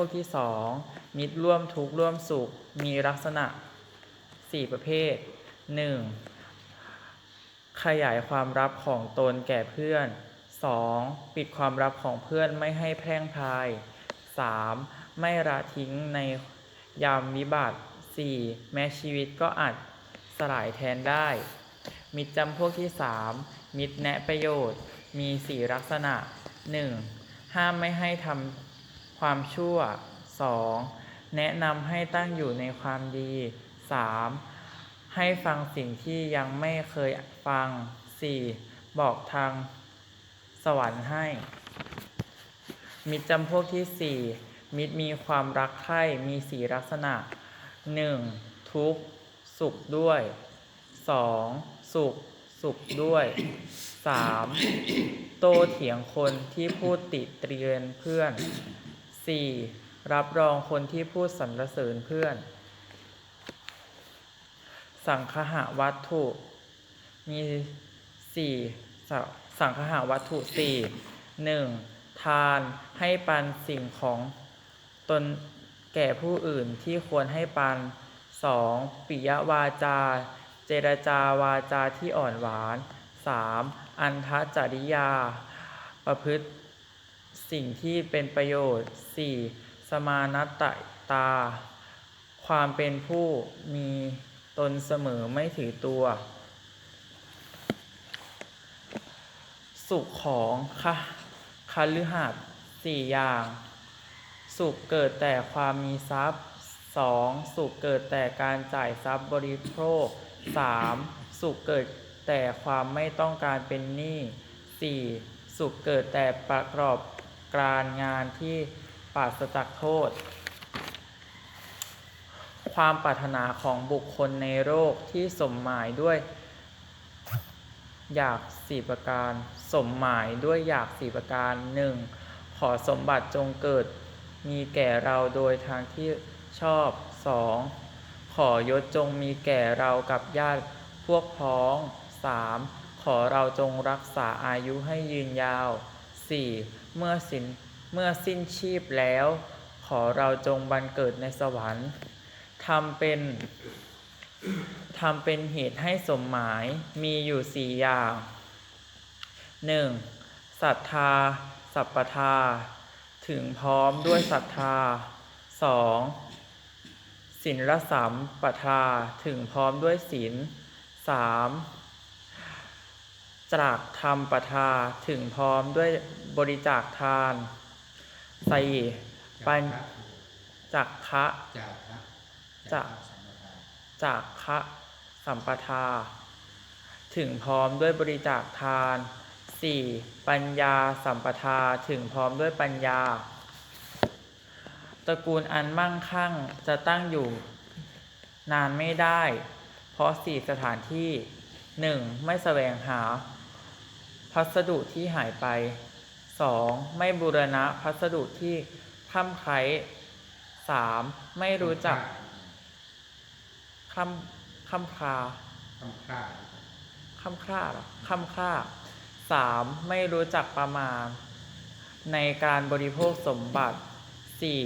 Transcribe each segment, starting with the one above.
พวกที่สองมิตรร่วมทุกข์ร่วมสุขมีลักษณะสี่ประเภทหนึ่งขยายความลับของตนแก่เพื่อนสองปิดความลับของเพื่อนไม่ให้แพร่งพรายสามไม่ละทิ้งในยามวิบัติสี่แม้ชีวิตก็อาจสลายแทนได้ มิตรจำพวกที่สามมิตรแนะประโยชน์มีสี่ลักษณะหนึ่งห้ามไม่ให้ทำ ความชั่วสองแนะนำให้ตั้งอยู่ในความดีสามให้ฟังสิ่งที่ยังไม่เคยฟังสี่บอกทางสวรรค์ให้ มิตรจำพวกที่สี่มิตรมีความรักใคร่มีสีลักษณะหนึ่งทุกข์ สุขด้วยสองสุข สุขด้วยสามโตเถียงคนที่พูดติเตียนเพื่อน สี่รับรองคนที่พูดสรรเสริญเพื่อน สังคหะวัตถุ มีสี่สสังคหะวัตถุสี่หนึ่งทานให้ปันสิ่งของตนแก่ผู้อื่นที่ควรให้ปันสองปิยวาจา เจรจาวาจาที่อ่อนหวานสามอันทจริยา ประพฤติ สิ่งที่เป็นประโยชน์สี่สมานัตตา ความเป็นผู้มีตนเสมอไม่ถือตัว สุขของค่ะคฤหัสถ์สี่อย่าง สุขเกิดแต่ความมีทรัพย์สองสุขเกิดแต่การจ่ายทรัพย์บริโภคสามสุขเกิดแต่ความไม่ต้องการเป็นหนี้สี่สุขเกิดแต่ประกอบ การงานที่ปราศจากโทษ ความปรารถนาของบุคคลในโลกที่สมหมายด้วย อยากสี่ประการ สมหมายด้วยอยากสี่ประการหนึ่งขอสมบัติจงเกิด มีแก่เราโดยทางที่ชอบสองขอยศจงมีแก่เรากับญาติพวกพ้องสามขอเราจงรักษาอายุให้ยืนยาวสี่ เมื่อสิ้นเมื่อสิ้นชีพแล้ว ขอเราจงบันเกิดในสวรรค์ทำเป็นทำเป็นเหตุให้สมหมายมีอยู่สี่อย่าง 1. ศรัทธา สัพปทา ถึงพร้อมด้วยศรัทธา 2. ศีลละสามปทา ถึงพร้อมด้วยศีล 3. ตรากธรรมประทาถึงพร้อมด้วยบริจาคทานสี่ปัญจักคะจักจักคะสัมปทา ถึงพร้อมด้วยบริจาคทานสี่ปัญญาสัมปทาถึงพร้อมด้วยปัญญาตระกูลอันมั่งคั่งจะตั้งอยู่นานไม่ได้ เพราะสี่สถานที่หนึ่งไม่แสวงหา พัสดุที่หายไป 2. ไม่บูรณะพัสดุที่คล่ำไคล้ 3. ไม่รู้จักคำคำคาคำฆ่าคำคร่าเหรอคำคร่าสามไม่รู้จักประมาณ ในการบริโภคสมบัติสี่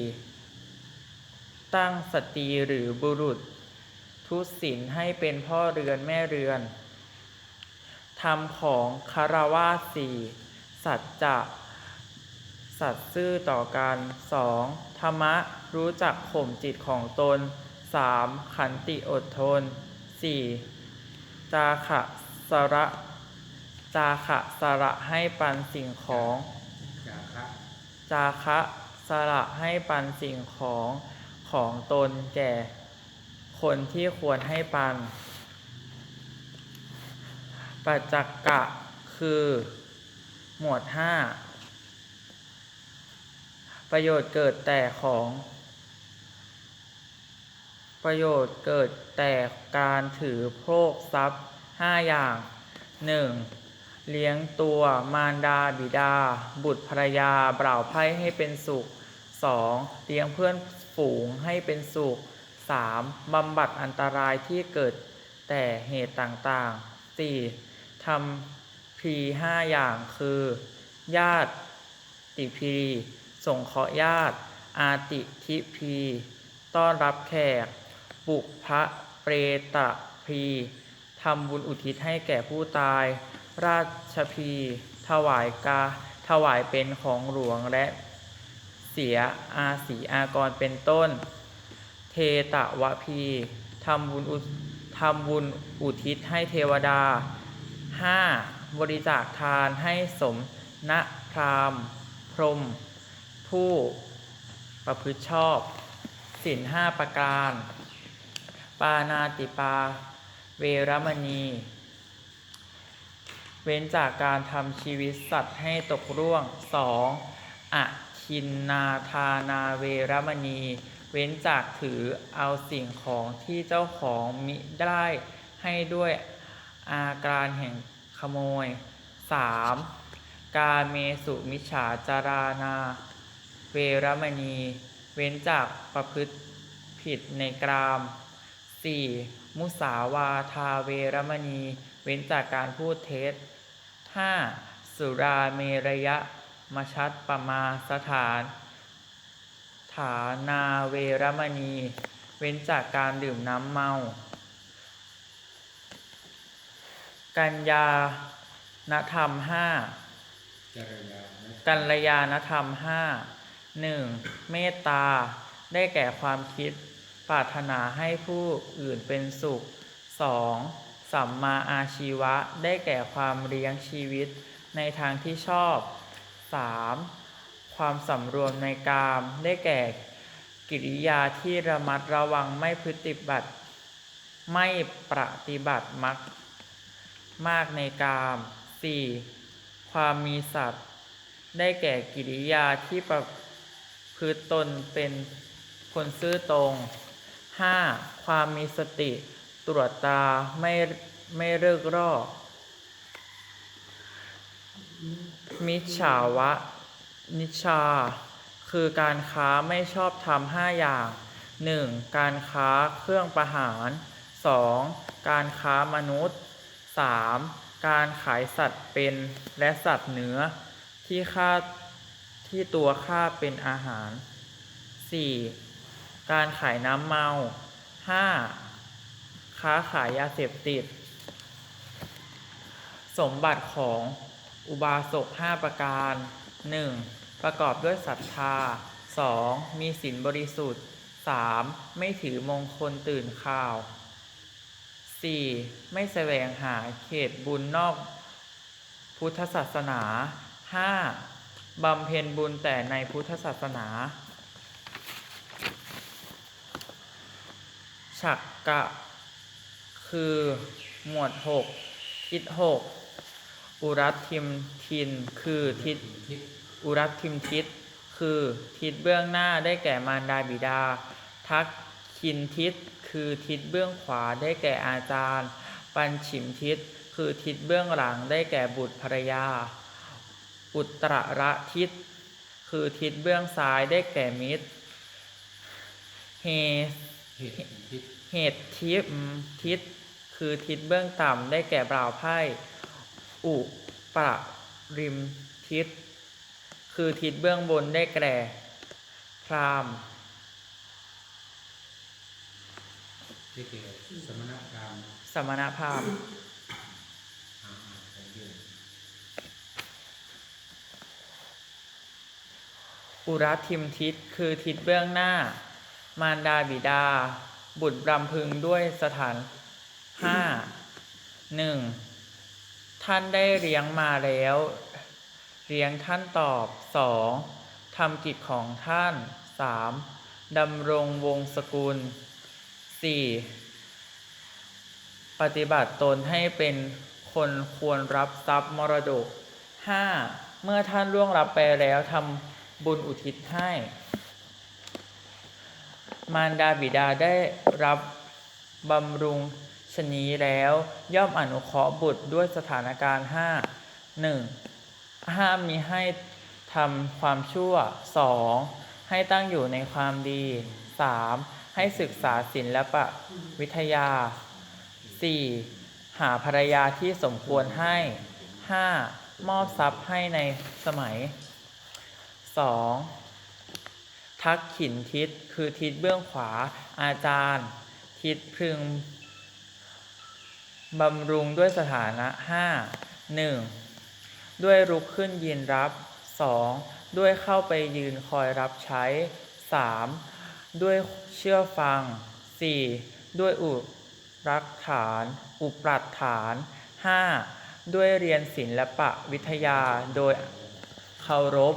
ตั้งสตรีหรือบุรุษ ทุศิลให้เป็นพ่อเรือนแม่เรือน ธรรมของคารวาสี่สัจจะสัตซื่อต่อกันสองธรรมะรู้จักข่มจิตของตนสามขันติอดทนสี่จาขะสระจาขะสระให้ปันสิ่งของ จาระจาคะสระให้ปันสิ่งของของตนแก่ คนที่ควรให้ปัน ปัจจักกะคือ หมวดห้าประโยชน์เกิดแต่ของ ประโยชน์เกิดแต่การถือโภคทรัพย์ห้าอย่างหนึ่งเลี้ยงตัวมารดาบิดา บุตรภรรยาเปล่าไพ่ให้เป็นสุขสองเลี้ยงเพื่อนฝูงให้เป็นสุขสามบำบัดอันตรายที่เกิดแต่เหตุต่างๆสี่ ทำพีห้าอย่างคือ ญาติติพีส่งเคราะห์ญาติ อาติทิพี ต้อนรับแขก ปุพระเปรตพีทำบุญอุทิศให้แก่ผู้ตาย ราชพี ถวายกา ถวายเป็นของหลวงและเสียอาสีอากรเป็นต้น เทตวพีทำบุญทำบุญอุทิศให้เทวดา 5. บริจาคทานให้สมณพราหมณ์พรหมผู้ประพฤติชอบศีลห้าประการ ปานาติปา เวรมณี เว้นจากการทำชีวิตสัตว์ให้ตกร่วง 2. อะคินนาทานาเวรมณี เว้นจากถือเอาสิ่งของที่เจ้าของมิได้ให้ด้วย อาการแห่งขโมย 3. การเมสุมิจฉาจารานา เวรมณี เว้นจากประพฤติผิดในกราม 4. มุสาวาทาเวรมณี เว้นจากการพูดเท็จ 5. สุราเมรยะมชัดปมาสถาน ฐานาเวรมณี เว้นจากการดื่มน้ำเมา กัญญาณธรรมห้าจริยานะกัลยาณธรรมห้าหนึ่งเมตตา ได้แก่ความคิด ปรารถนาให้ผู้อื่นเป็นสุข 2. สัมมาอาชีวะ ได้แก่ความเลี้ยงชีวิตในทางที่ชอบ 3. ความสำรวมในกาม ได้แก่กิริยาที่ระมัดระวังไม่พฤติบัติ ไม่ปฏิบัติมัก มากในกาม 4. ความมีสัตว์ ได้แก่กิริยาที่ประพฤติตนเป็นคนซื่อตรง 5. ความมีสติ ตรวจตาไม่ไม่เลิกร่อมิจฉาวะ นิชา คือการค้าไม่ชอบทำห้าอย่าง 1. การค้าเครื่องประหาร 2. การค้ามนุษย์ 3. การขายสัตว์เป็นและสัตว์เนื้อที่ฆ่าที่ตัวฆ่าเป็นอาหาร 4. การขายน้ำเมา 5. ค้าขายยาเสพติด สมบัติของอุบาสก 5 ประการ 1. ประกอบด้วยศรัทธา 2. มีศีลบริสุทธิ์ 3. ไม่ถือมงคลตื่นข่าว 4. ไม่แสวงหาเขตบุญนอกพุทธศาสนา 5. บำเพ็ญบุญแต่ในพุทธศาสนา ฉักกะ คือหมวด 6 ทิศ 6 อุรัตทิมทิน คือทิศทิศอุรัตทิมทิศ คือทิศเบื้องหน้าได้แก่มารดาบิดา ทักคินทิศ คือทิศเบื้องขวาได้แก่อาจารย์ ปัญฉิมทิศ คือทิศเบื้องหลังได้แก่บุตรภรรยา อุตรระทิศ คือทิศเบื้องซ้ายได้แก่มิตร เฮเหตุทิศทิศ คือทิศเบื้องต่ำได้แก่บ่าวไพ่ อุปะริมทิศ คือทิศเบื้องบนได้แก่พราหม ที่เกี่ยวสมณกรรมสมณพราหมณ์อ่าอ่าผมอยู่อุรัทิมทิศคือทิศเบื้องหน้า มารดาบิดา บุตรบำพึงด้วยสถานห้าหนึ่งท่านได้เลี้ยงมาแล้ว เลี้ยงท่านตอบสองทำกิจของท่านสามดำรงวงศกุล สี่ปฏิบัติตนให้เป็นคนควรรับทรัพย์มรดกห้าเมื่อท่านล่วงรับไปแล้วทำบุญอุทิศให้ มารดาบิดาได้รับบำรุงชนีแล้วย่อมอนุเคราะห์บุตรด้วยสถานการณ์ห้าหนึ่งห้ามมีให้ทำความชั่วสองให้ตั้งอยู่ในความดีสาม ให้ศึกษาศิลปะวิทยาสี่หาภรรยาที่สมควรให้ห้ามอบทรัพย์ให้ในสมัยสองทักขินทิศคือทิศเบื้องขวาอาจารย์ ทิศพึงบำรุงด้วยสถานะ 5 1. ด้วยลุกขึ้นยืนรับ 2. ด้วยเข้าไปยืนคอยรับใช้ 3. ด้วยเชื่อฟัง 4. ด้วยอุรักฐาน อุปรัตฐาน 5. ด้วยเรียนศิลปะวิทยาโดยเคารพ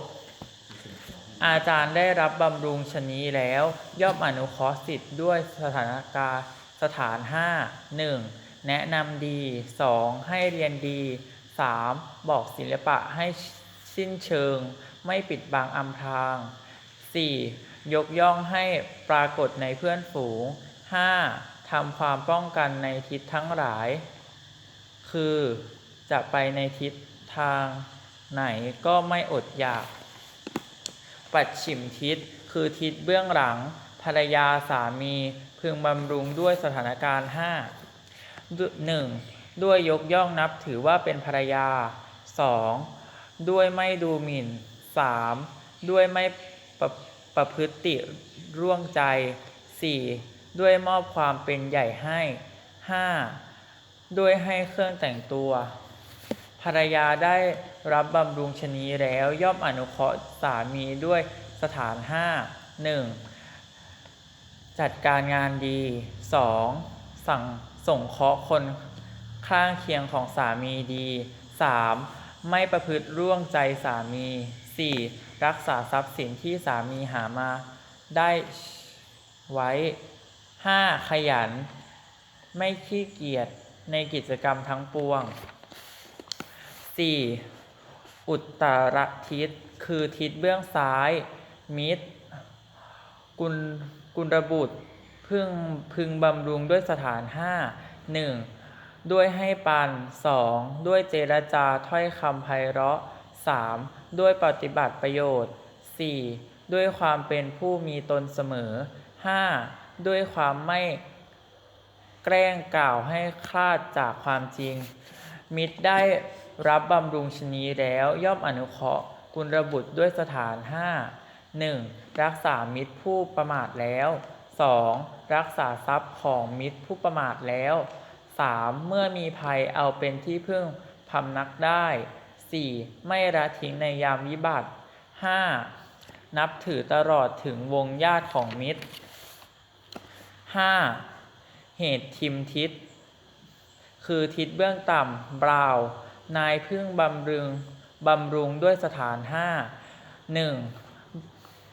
อาจารย์ได้รับบำรุงชนีแล้ว ย่อมอนุเคราะห์สิทธิ์ด้วยสถานการณ์สถาน 5 1. แนะนำดี 2. ให้เรียนดี 3. บอกศิลปะให้สิ้นเชิง ไม่ปิดบังอำพราง 4. ยกย่องให้ปรากฏในเพื่อนฝูง 5. ทำความป้องกันในทิศทั้งหลาย คือจะไปในทิศทางไหนก็ไม่อดอยาก ปัดฉิมทิศคือทิศเบื้องหลัง ภรรยาสามีพึงบำรุงด้วยสถานการณ์5หนึ่งด้วยยกย่องนับถือว่าเป็นภรรยา 2. ด้วยไม่ดูหมิ่น 3. ด้วยไม่ประ ประพฤติร่วงใจ 4. ด้วยมอบความเป็นใหญ่ให้ 5. ด้วยให้เครื่องแต่งตัว ภรรยาได้รับบำรุงชนีแล้วย่อมอนุเคราะห์สามีด้วยสถานห้าหนึ่งจัดการงานดี 2. สั่งส่งเคราะห์คนข้างเคียงของสามีดี 3. ไม่ประพฤติร่วงใจสามี 4. รักษาทรัพย์สินที่สามีหามาได้ไว้ 5. ขยัน ไม่ขี้เกียจในกิจกรรมทั้งปวง 4. อุตตรทิศคือทิศเบื้องซ้าย มิตร กุลกุลบุตรพึงพึงบำรุงด้วยสถานห้าหนึ่งด้วยให้ปันสองด้วยเจรจาถ้อยคำไพเราะสาม ด้วยปฏิบัติประโยชน์สี่ด้วยความเป็นผู้มีตนเสมอห้าด้วยความไม่แกล้งกล่าวให้คลาดจากความจริง มิตรได้รับบำรุงชนีแล้วย่อมอนุเคราะห์กุลบุตรด้วยสถาน 5 1. รักษามิตรผู้ประมาทแล้ว 2. รักษาทรัพย์ของมิตรผู้ประมาทแล้ว 3. เมื่อมีภัยเอาเป็นที่พึ่งพำนักได้ 4. ไม่ละทิ้งในยามวิบัติ 5. นับถือตลอดถึงวงญาติของมิตร 5. เหตุทิมทิศ คือทิศเบื้องต่ำบราว นายพึ่งบำรุงบำรุงด้วยสถานห้าหนึ่ง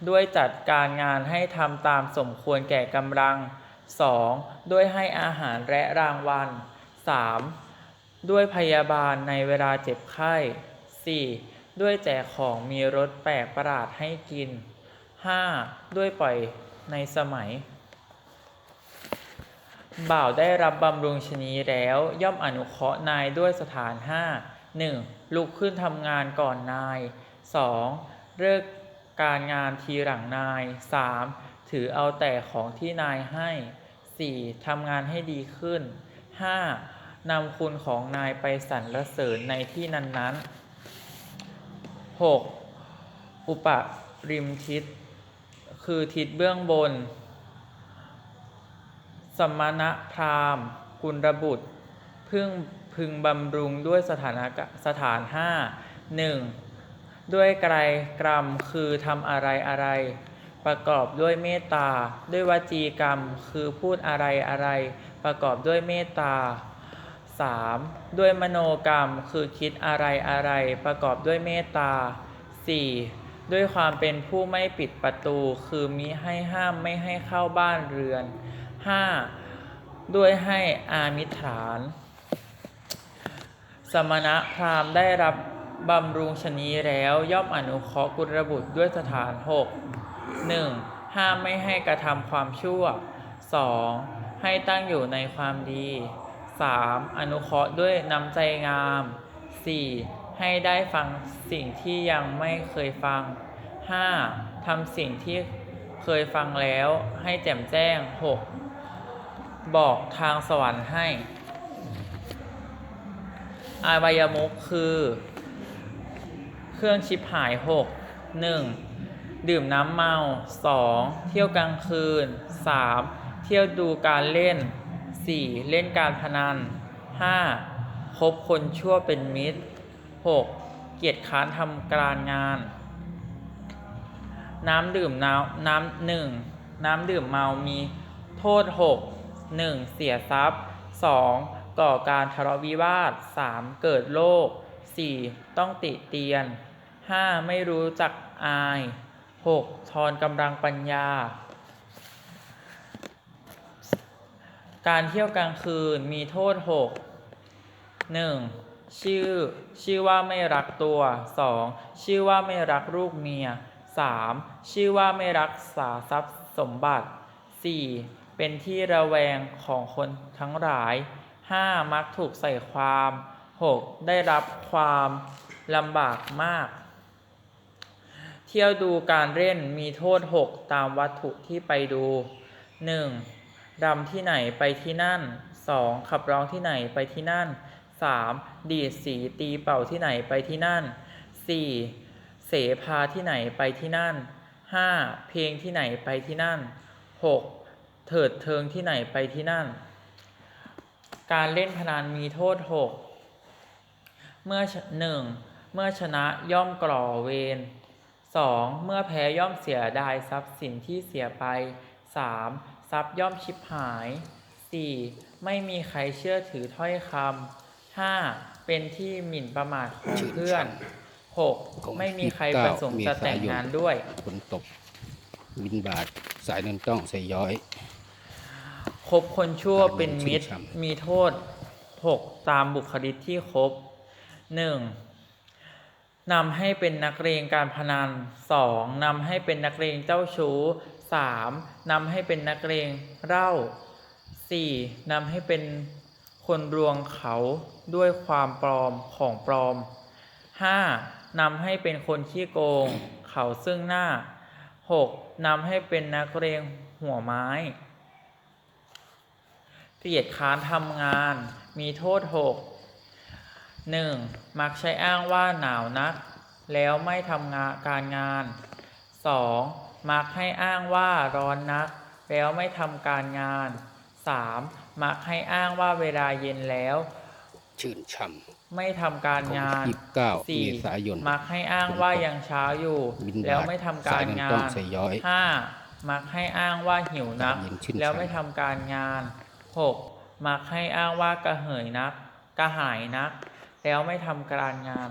ด้วยจัดการงานให้ทำตามสมควรแก่กำลัง 2. ด้วยให้อาหารและรางวัล 3. ด้วยพยาบาลในเวลาเจ็บไข้ 4. ด้วยแจกของมีรสแปลกประหลาดให้กิน 5. ด้วยปล่อยในสมัย บ่าวได้รับบำรุงชนีแล้วย่อมอนุเคราะห์นายด้วยสถานห้าหนึ่งลุกขึ้นทำงานก่อนนาย 2. เลิกการงานทีหลังนาย 3. ถือเอาแต่ของที่นายให้ 4. ทำงานให้ดีขึ้น 5. นำคุณของนายไปสรรเสริญในที่นั้นๆ 6. อุปริมทิศ คือทิศเบื้องบน สมณะพราหมณ์กุลบุตรพึ่งพึงบำรุงด้วยสถานะสถานห้าหนึ่งด้วยไกรกรรมคือทำอะไรอะไร ประกอบด้วยเมตตา ด้วยวจีกรรม คือพูดอะไรอะไร ประกอบด้วยเมตตา 3. ด้วยมโนกรรมคือคิดอะไรอะไรประกอบด้วยเมตตา 4. ด้วยความเป็นผู้ไม่ปิดประตู คือมิให้ห้ามไม่ให้เข้าบ้านเรือน 5. ด้วยให้อามิฐาน สมณะพราหมณ์ได้รับบำรุงชนีแล้วย่อมอนุเคราะห์กุลบุตรด้วยสถาน 6 1. ห้ามไม่ให้กระทำความชั่ว 2. ให้ตั้งอยู่ในความดี 3. อนุเคราะห์ด้วยน้ำใจงาม 4. ให้ได้ฟังสิ่งที่ยังไม่เคยฟัง 5. ทำสิ่งที่เคยฟังแล้วให้แจ่มแจ้ง 6. บอกทางสวรรค์ให้ อาบายมุขคือ เครื่องชิปหายหกหนึ่งดื่มน้ำเมา 2. เที่ยวกลางคืน 3. เที่ยวดูการเล่น 4. เล่นการพนัน 5. คบคนชั่วเป็นมิตร 6. เกียรติค้านทำการงาน น้ำดื่มน้ำน้ำหนึ่งน้ำดื่มเมามีโทษ 6 1. เสียทรัพย์ 2. ก่อการทะเลาะวิวาท 3. เกิดโรค 4. ต้องติเตียน 5. ไม่รู้จักอาย 6. ทอนกำลังปัญญา การเที่ยวกลางคืนมีโทษ 6 1. ชื่อ ชื่อว่าไม่รักตัว 2. ชื่อว่าไม่รักลูกเมีย 3. ชื่อว่าไม่รักษาทรัพย์สมบัติ 4. เป็นที่ระแวงของคนทั้งหลาย 5. มักถูกใส่ความ 6. ได้รับความลำบากมาก เที่ยวดูการเล่นมีโทษ 6 ตามวัตถุที่ไปดู 1. รำที่ไหนไปที่นั่น 2. ขับร้องที่ไหนไปที่นั่น 3. ดีดสีตีเป่าที่ไหนไปที่นั่น 4. เสพาที่ไหนไปที่นั่น 5. เพลงที่ไหนไปที่นั่น 6. เถิดเทิงที่ไหนไปที่นั่น การเล่นพนันมีโทษ 6 เมื่อชหนึ่งเมื่อชนะย่อมกล่อเวร 2. เมื่อแพ้ย่อมเสียดายทรัพย์สินที่เสียไป 3. ทรัพย์ย่อมชิบหาย 4. ไม่มีใครเชื่อถือถ้อยคำ 5. เป็นที่หมิ่นประมาทของเพื่อน 6. ไม่มีใครประสงค์จะแต่งงานด้วยฝนตกวินบาทสายนันต้องใส่ย้อยคบคนชั่วเป็นมิตรชื่นชมมีโทษ 6 ตามบุคลิกที่คบ 1. นำให้เป็นนักเลงการพนัน 2. นำให้เป็นนักเลงเจ้าชู้ 3. นำให้เป็นนักเลงเล้า 4. นำให้เป็นคนรวงเขาด้วยความปลอมของปลอม 5. นำให้เป็นคนขี้โกง เขาซึ่งหน้า 6. นำให้เป็นนักเลงหัวไม้ เกลียดค้านทำงาน มีโทษหกหนึ่งมักใช้อ้างว่าหนาวนัก แล้วไม่ทำงานการงานสอง มักให้อ้างว่าร้อนนัก แล้วไม่ทำการงานสามมักให้อ้างว่าเวลาเย็นแล้ว ชื่นช่ไม่ทำการำงานยี่สิบเก้าสี่เมษายน มักให้อ้างว่ายังเช้าอยู่ บิณฑบาตแล้วไม่ทำการงาสายน้ำต้องนใส่ย้อย ห้ามักให้อ้างว่าหิวนัก เย็นชื่นแล้วฉ่ำไม่ทำการงานหกมักให้อ้างว่ากระเหยนัก กระหายนัก แล้วไม่ทำการงาน